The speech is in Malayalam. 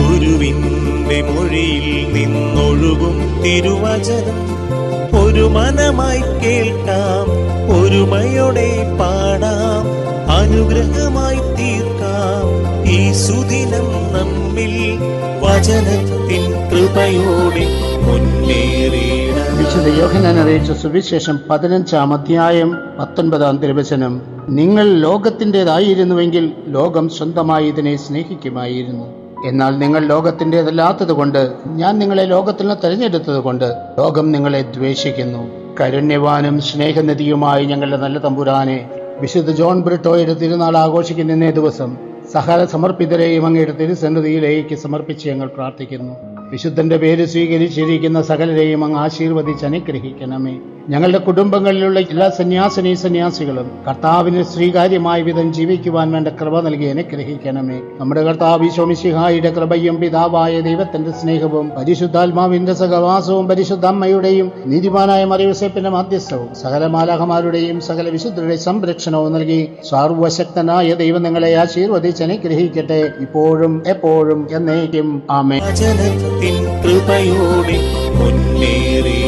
നിന്റെ മൊഴിയിൽ നിന്നൊഴുകും തിരുവചനം. ഒരു മനമായി കേൾക്കാം ഒരുമയോടെ പാടാം അനുഗ്രഹമായി തീർക്കാം. ഈ സുദിനം നമ്മിൽ വചനത്തിൻ കൃപയോടെ മുന്നേറിയിടാം വിശുദ്ധ യോഹനാൻ അറിയിച്ച സുവിശേഷം പതിനഞ്ചാം അധ്യായം പത്തൊൻപതാം തിരുവചനം. നിങ്ങൾ ലോകത്തിന്റെതായിരുന്നുവെങ്കിൽ ലോകം സ്വന്തമായി ഇതിനെ സ്നേഹിക്കുമായിരുന്നു. എന്നാൽ നിങ്ങൾ ലോകത്തിന്റെതല്ലാത്തതുകൊണ്ട് ഞാൻ നിങ്ങളെ ലോകത്തിൽ നിന്ന് തെരഞ്ഞെടുത്തതുകൊണ്ട് ലോകം നിങ്ങളെ ദ്വേഷിക്കുന്നു. കരുണ്യവാനും സ്നേഹനിധിയുമായി ഞങ്ങളുടെ നല്ല തമ്പുരാനെ വിശുദ്ധ ജോൺ ബ്രിട്ടോയുടെ തിരുനാൾ ആഘോഷിക്കുന്ന ദിവസം സഹാര സമർപ്പിതരെയും അങ്ങയുടെ തിരുസന്നിധിയിലേക്ക് സമർപ്പിച്ച് ഞങ്ങൾ പ്രാർത്ഥിക്കുന്നു. വിശുദ്ധന്റെ പേര് സ്വീകരിച്ചിരിക്കുന്ന സകലരെയും അങ്ങ് ആശീർവദിച്ച് അനുഗ്രഹിക്കണമേ. ഞങ്ങളുടെ കുടുംബങ്ങളിലുള്ള എല്ലാ സന്യാസിനി സന്യാസികളും കർത്താവിന് സ്വീകാര്യമായ വിധം ജീവിക്കുവാൻ വേണ്ട കൃപ നൽകി ഗ്രഹിക്കണമേ. നമ്മുടെ കർത്താവ് ശോമിശിഹായുടെ കൃപയും പിതാവായ ദൈവത്തിന്റെ സ്നേഹവും പരിശുദ്ധാത്മാവിന്റെ സഹവാസവും പരിശുദ്ധ അമ്മയുടെയും നീതിമാനായ മറിവസേപ്പിന്റെ മാധ്യസ്ഥവും സകല മാലാഹമാരുടെയും സകല വിശുദ്ധരുടെ സംരക്ഷണവും നൽകി സർവശക്തനായ ദൈവം നിങ്ങളെ ആശീർവദിച്ച് അനുഗ്രഹിക്കട്ടെ ഇപ്പോഴും എപ്പോഴും എന്നേക്കും. ആമേ കൃപയോടെ മുന്നേറി